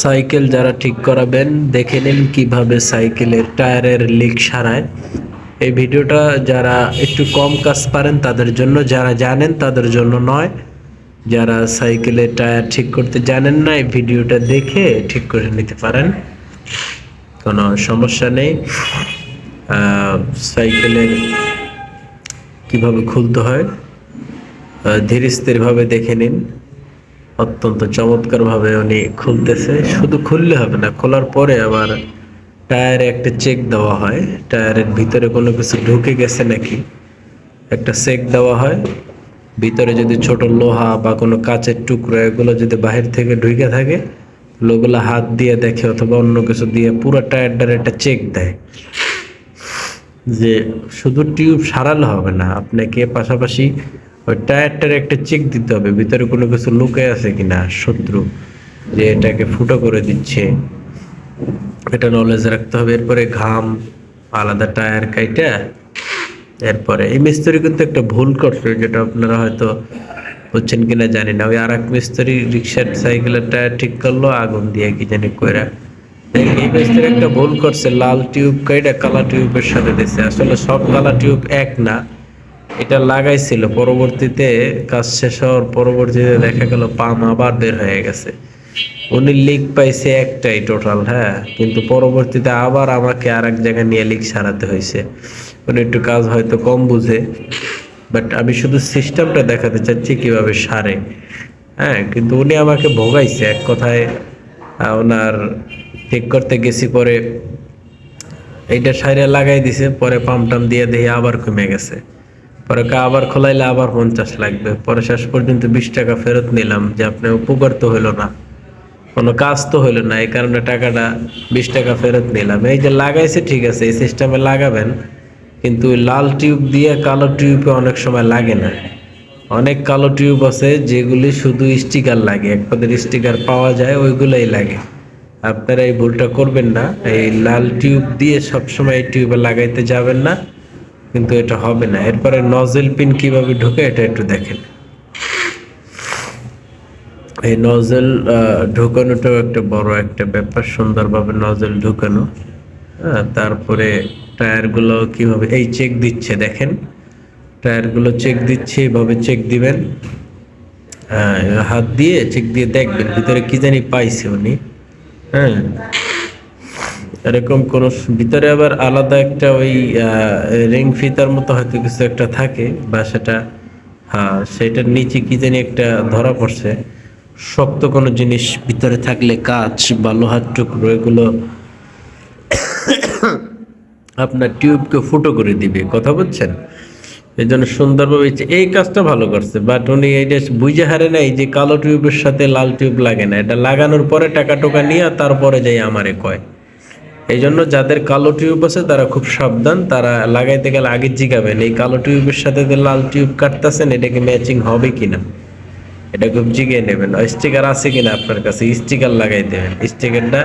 Cycle যারা ঠিক করাবেন, দেখে নিন কীভাবে সাইকেলের টায়ারের লিক সারায়। এই ভিডিওটা যারা একটু কম কাজ পারেন, তাদের জন্য, যারা জানেন, তাদের জন্য নয়। যারা সাইকেলের টায়ার ঠিক করতে জানেন না, এই ভিডিওটা দেখে ঠিক করে নিতে পারেন। কোনো সমস্যা নেই। সাইকেলের কীভাবে খুলতে হয় ধীর স্থিরভাবে দেখে নিন। অত্যন্ত চমৎকারভাবে উনি খুলতেছে। শুধু খুললে হবে না, খোলার পরে আবার টায়ারে একটা চেক দেওয়া হয়। টায়ারের ভিতরে কোনো কিছু ঢুকে গেছে নাকি? একটা চেক দেওয়া হয়। ভিতরে যদি ছোট লোহা বা কোনো কাচের টুকরো, এগুলো যদি বাহির থেকে ঢুকে থাকে ওগুলো হাত দিয়ে দেখে অথবা অন্য কিছু দিয়ে পুরো টায়ারটার একটা চেক দেয়। যে শুধু টিউব সারালে হবে না, আপনাকে পাশাপাশি ওই টায়ারটার একটা চেক দিতে হবে, ভিতরে কোনো কিছু লুকে আছে কিনা, শত্রু যে এটাকে ফুটো করে দিচ্ছে। এটা নলেজ রাখতে হবে, এরপরে ঘাম, আলাদা টায়ার কাইটা, এরপরে এই মিস্ত্রি কিন্তু একটা ভুল করছে, যেটা আপনারা হয়তো বুঝছেন কিনা জানি না। ওই আর এক মিস্ত্রি রিক্সার সাইকেলের টায়ার ঠিক করল, আগুন দিয়ে কি জানি কইরা। এই মিস্ত্রি একটা ভুল করছে, লাল টিউব কাইটা কালা টিউবের সাথে দিছে। আসলে সব কালা টিউব এক না। এটা লাগাইছিল, পরবর্তীতে কাজ শেষ হওয়ার পরবর্তীতে দেখা গেল পাম আবার বের হয়ে গেছে। উনি লিক পাইছে একটাই টোটাল হ্যাঁ? কিন্তু পরবর্তীতে আবার আমাকে আর এক জায়গায় নিয়ে লিক সারাতে হয়েছে। উনি একটু কাজ হয়তো কম বুঝে বাট আমি শুধু সিস্টেমটা দেখাতে চাচ্ছি কীভাবে সারে। হ্যাঁ কিন্তু উনি আমাকে ভোগাইছে এক কথায় ওনার ঠিক করতে গেছি পরে, এইটা সাইরে লাগাই দিছে, পরে পাম্প টাম দিয়ে দিয়ে আবার কমে গেছে। পরে আবার খোলাইলে আবার পঞ্চাশ লাগবে। পরে শেষ পর্যন্ত বিশ টাকা ফেরত নিলাম যে আপনি উপকার তো হইল না। কোনো কাজ তো হইল না, এই কারণে টাকাটা বিশ টাকা ফেরত নিলাম। এই যে লাগাইছে ঠিক আছে, এই সিস্টেমে লাগাবেন, কিন্তু লাল টিউব দিয়ে কালো টিউবে অনেক সময় লাগে না। অনেক কালো টিউব আছে যেগুলি শুধু স্টিকার লাগে, এক পদের স্টিকার পাওয়া যায়, ওইগুলোই লাগে। আপনারা এই ভুলটা করবেন না, এই লাল টিউব দিয়ে সবসময় এই টিউবে লাগাইতে যাবেন না। কিন্তু এটা হবে না। এরপরে নজেল পিন কীভাবে ঢুকে, এটা একটু দেখেন। এই নজেল ঢুকানোটাও একটা বড় একটা ব্যাপার, সুন্দরভাবে নজেল ঢুকানো। হ্যাঁ তারপরে টায়ারগুলো কীভাবে, এই চেক দিচ্ছে, দেখেন। টায়ারগুলো চেক দিচ্ছে, এভাবে চেক দিবেন। হ্যাঁ হাত দিয়ে চেক দিয়ে দেখবেন, ভিতরে কি জানি পাইছে উনি। হ্যাঁ এরকম কোন ভিতরে আবার আলাদা একটা ওই রিং ফিতার মতো হয়তো কিছু একটা থাকে বা সেটা হ্যাঁ সেটার নিচে কি জানি একটা ধরা পড়ছে। শক্ত কোনো জিনিস ভিতরে থাকলে কাঁচ বা লোহার টুকরো এগুলো আপনার টিউবকে ফুটো করে দিবে, কথা বলছেন এই জন্য সুন্দরভাবে এই- কাজটা ভালো করছে বাট উনি এইটা বুঝে হারে নাই যে কালো টিউবের সাথে লাল টিউব লাগে না, এটা লাগানোর পরে টাকা টোকা নিয়ে তারপরে যাই আমারে কয়। এই জন্য যাদের কালো টিউব আছে, তারা খুব সাবধান। তারা লাগাইতে গেলে আগে জিগাবেন। এই কালো টিউবের সাথে যে লাল টিউব কাটতেছেন এটাকে ম্যাচিং হবে কিনা? এটা খুব জিগিয়ে নেবেন। স্টিকার আছে কিনা আপনার কাছে? স্টিকার লাগাই দেবেন। স্টিকারটা